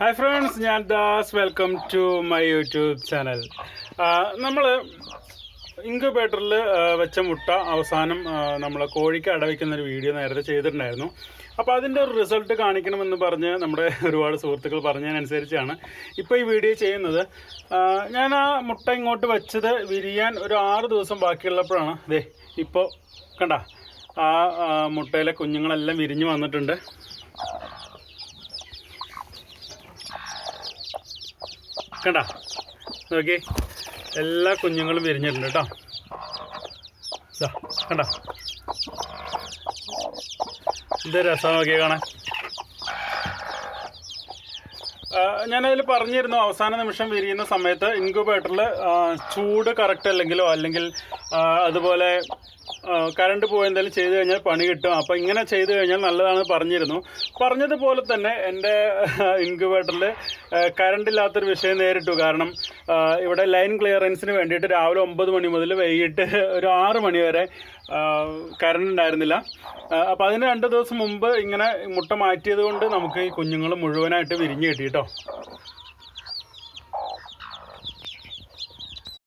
Hi friends ഞാൻ Das. Welcome to my YouTube channel നമ്മൾ ഇൻക്യുബേറ്ററിൽ വെച്ച മുട്ട അവസാനം നമ്മൾ കോഴിക്ക് അടവയ്ക്കുന്ന ഒരു വീഡിയോ നേരത്തെ ചെയ്തിട്ടുണ്ടായിരുന്നു. അപ്പോൾ അതിന്റെ ഒരു റിസൾട്ട് കാണിക്കണമെന്ന് പറഞ്ഞ് നമ്മുടെ ഒരുപാട് സുഹൃത്തുക്കൾ പറഞ്ഞതിനനുസരിച്ചാണ് ഇപ്പോൾ ഈ വീഡിയോ ചെയ്യുന്നത്. ഞാൻ ആ മുട്ട ഇങ്ങോട്ട് വെച്ചത് വിരിയാൻ ഒരു ആറ് ദിവസം ബാക്കിയുള്ളപ്പോഴാണ്. അതെ ഇപ്പോൾ കണ്ട ആ മുട്ടയിലെ കുഞ്ഞുങ്ങളെല്ലാം വിരിഞ്ഞു വന്നിട്ടുണ്ട്. കണ്ട? നോക്കി എല്ലാ കുഞ്ഞുങ്ങളും വിരിഞ്ഞിട്ടുണ്ട് കേട്ടോ. കണ്ട? ഇത് രസം നോക്കിയ കാണാൻ. ഞാനതിൽ പറഞ്ഞിരുന്നു അവസാന നിമിഷം വിരിയുന്ന സമയത്ത് ഇൻക്യുബേറ്ററിൽ ചൂട് കറക്റ്റ് അല്ലെങ്കിലോ അല്ലെങ്കിൽ അതുപോലെ കറണ്ട് പോയി എന്തെങ്കിലും ചെയ്തു കഴിഞ്ഞാൽ പണി കിട്ടും. അപ്പോൾ ഇങ്ങനെ ചെയ്തു കഴിഞ്ഞാൽ നല്ലതാണെന്ന് പറഞ്ഞിരുന്നു. പറഞ്ഞതുപോലെ തന്നെ എന്റെ ഇൻക്യുബേറ്ററിൽ കറണ്ട് ഇല്ലാത്തൊരു വിഷയം നേരിട്ടു. കാരണം ഇവിടെ ലൈൻ ക്ലിയറൻസിന് വേണ്ടിയിട്ട് രാവിലെ ഒമ്പത് മണി മുതൽ വൈകിട്ട് ഒരു ആറ് മണി വരെ കറണ്ട് ഉണ്ടായിരുന്നില്ല. അപ്പോൾ അതിന് രണ്ട് ദിവസം മുമ്പ് ഇങ്ങനെ മുട്ട മാറ്റിയത് കൊണ്ട് നമുക്ക് ഈ കുഞ്ഞുങ്ങൾ മുഴുവനായിട്ട് വിരിഞ്ഞ് കിട്ടി കേട്ടോ.